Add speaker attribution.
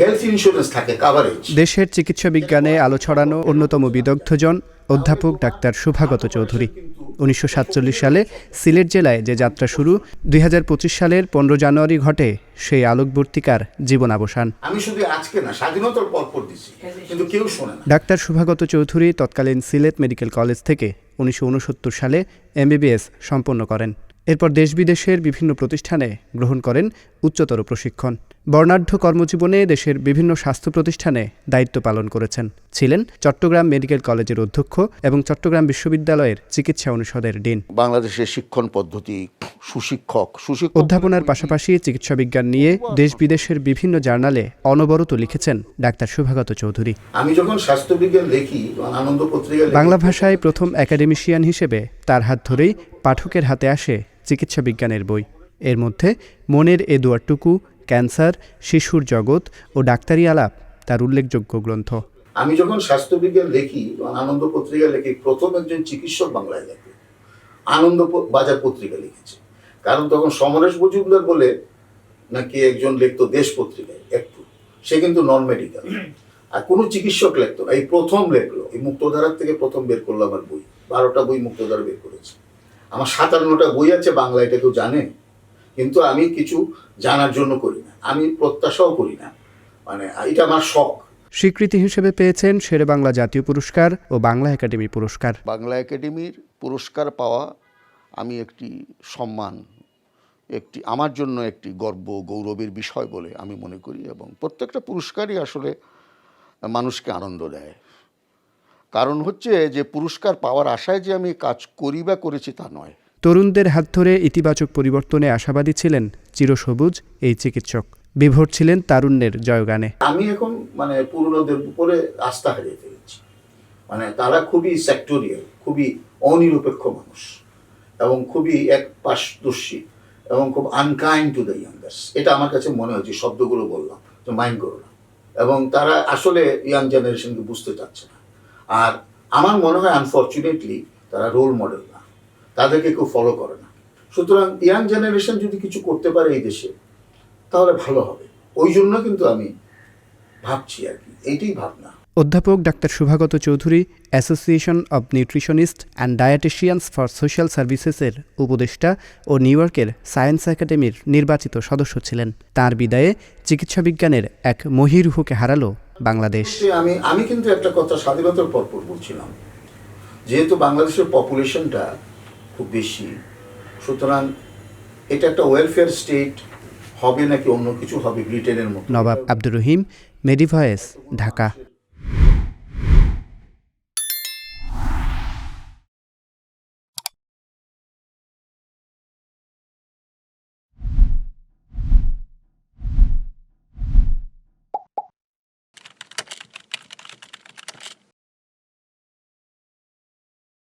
Speaker 1: Health insurance থাকে coverage
Speaker 2: দেশের চিকিৎসা বিজ্ঞানে আলো ছড়ানো অন্যতম বিদগ্ধজন অধ্যাপক ডাক্তার শুভাগত চৌধুরী। উনিশশো সাতচল্লিশ সালে সিলেট জেলায় যে যাত্রা শুরু দুই হাজার পঁচিশ সালের পনেরো জানুয়ারি ঘটে সেই আলোকবর্তিকার জীবনাবসান।
Speaker 1: আমি শুধু আজকে না স্বাধীনতার পর পর দিছি কিন্তু কেউ শোনে না।
Speaker 2: ডাক্তার শুভাগত চৌধুরী তৎকালীন সিলেট মেডিকেল কলেজ থেকে উনিশশো উনসত্তর সালে এমবিবিএস সম্পন্ন করেন। এরপর দেশ বিদেশের বিভিন্ন প্রতিষ্ঠানে গ্রহণ করেন উচ্চতর প্রশিক্ষণ। বর্ণাঢ্য কর্মজীবনে দেশের বিভিন্ন স্বাস্থ্য প্রতিষ্ঠানে দায়িত্ব পালন করেছেন। ছিলেন চট্টগ্রাম মেডিকেল কলেজের অধ্যক্ষ এবং চট্টগ্রাম বিশ্ববিদ্যালয়ের চিকিৎসা অনুষদের ডিন।
Speaker 1: বাংলাদেশের শিক্ষণ পদ্ধতি সুশিক্ষক সুশিক্ষক
Speaker 2: অধ্যাপনার পাশাপাশি চিকিৎসা বিজ্ঞান নিয়ে দেশ বিদেশের বিভিন্ন জার্নালে অনবরত লিখেছেন ডাক্তার শুভাগত চৌধুরী।
Speaker 1: আমি যখন স্বাস্থ্যবিজ্ঞান লিখি আনন্দ পত্রিকা
Speaker 2: বাংলা ভাষায় প্রথম একাডেমিশিয়ান হিসেবে তার হাত ধরেই পাঠকের হাতে আসে চিকিৎসা বিজ্ঞানের বই। এর মধ্যে মনের এ দুয়ারটুকু, ক্যান্সার, শিশুর জগৎ ও ডাক্তারি আলাপ তার উল্লেখযোগ্য গ্রন্থ।
Speaker 1: আমি যখন স্বাস্থ্যবিজ্ঞান লিখি আনন্দ পত্রিকা লিখি, প্রথম একজন চিকিৎসক বাংলায় লেখে। আনন্দ বাজার পত্রিকা লিখেছে। কারণ তখন সমরেশ মজুমদার বলে নাকি একজন লিখতো দেশ পত্রিকায়, একটু। সে কিন্তু নন মেডিকেল আর কোনো চিকিৎসক লিখতো না, এই প্রথম লেখলো। এই মুক্তধারার থেকে প্রথম বের করল আমার বই। বারোটা বই মুক্তধারা বের করেছে। আমার সাতান্নটা বই আছে বাংলা এটা কেউ জানে? কিন্তু আমি কিছু জানার জন্য করি না। আমি প্রত্যাশাও করি না। মানে এটা আমার শখ।
Speaker 2: স্বীকৃতি হিসেবে পেয়েছেন শেরে বাংলা জাতীয় পুরস্কার ও বাংলা একাডেমি পুরস্কার।
Speaker 3: বাংলা একাডেমির পুরস্কার পাওয়া আমি একটি সম্মান একটি আমার জন্য একটি গর্ব গৌরবের বিষয় বলে আমি মনে করি এবং প্রত্যেকটা পুরস্কারই আসলে মানুষকে আনন্দ দেয়। কারণ হচ্ছে যে পুরস্কার পাওয়ার আশায় যে আমি কাজ করি বা করেছি তা নয়।
Speaker 2: তরুণদের হাত ধরে ইতিবাচক পরিবর্তনে আশাবাদী ছিলেন চিরসবুজ এই চিকিৎসক। বিভোর ছিলেন তারুণ্যের জয়গানে।
Speaker 1: আমি এখন মানে পুরনোদের উপরে আস্থা হারিয়ে ফেলেছি। মানে তারা খুবই সেক্টোরিয়াল খুবই অনিরপেক্ষ মানুষ এবং খুবই এক পাশদর্শী এবং খুব আনকাইন্ড টু দ্য ইয়াঙ্গার্স এটা আমার কাছে মনে হয়েছে শব্দগুলো বললাম তো মাইন্ড করো না। এবং তারা আসলে ইয়াং জেনারেশনকে বুঝতে চাচ্ছে না। আর আমার মনে হয় আনফর্চুনেটলি তারা রোল মডেল না। তাদেরকে কেউ ফলো করে না। সুতরাং ইয়াং জেনারেশন যদি কিছু করতে পারে এই দেশে, তাহলে ভালো হবে। ওই জন্য কিন্তু আমি ভাবছি আর কি এইটাই ভাবনা।
Speaker 2: অধ্যাপক doctor Shubhagata Chowdhury association of nutritionist and dietitians for social সার্ভিসেসের উপদেষ্টা ও নিউ ইয়র্কের সায়েন্স একাডেমির নির্বাচিত সদস্য ছিলেন। তার বিদায়ে চিকিৎসা বিজ্ঞানের এক মহিরুহকে হারালো বাংলাদেশ।
Speaker 1: আমি আমি কিন্তু একটা কথা স্বাধীনতার পর পর বলছিলাম। যেহেতু বাংলাদেশের পপুলেশনটা খুব বেশি সুতরাং এটা একটা ওয়েলফেয়ার স্টেট হবে নাকি অন্য কিছু হবে ব্রিটেনের মতো।
Speaker 2: নবাব আব্দুর রহিম মেডিভয়েস ঢাকা।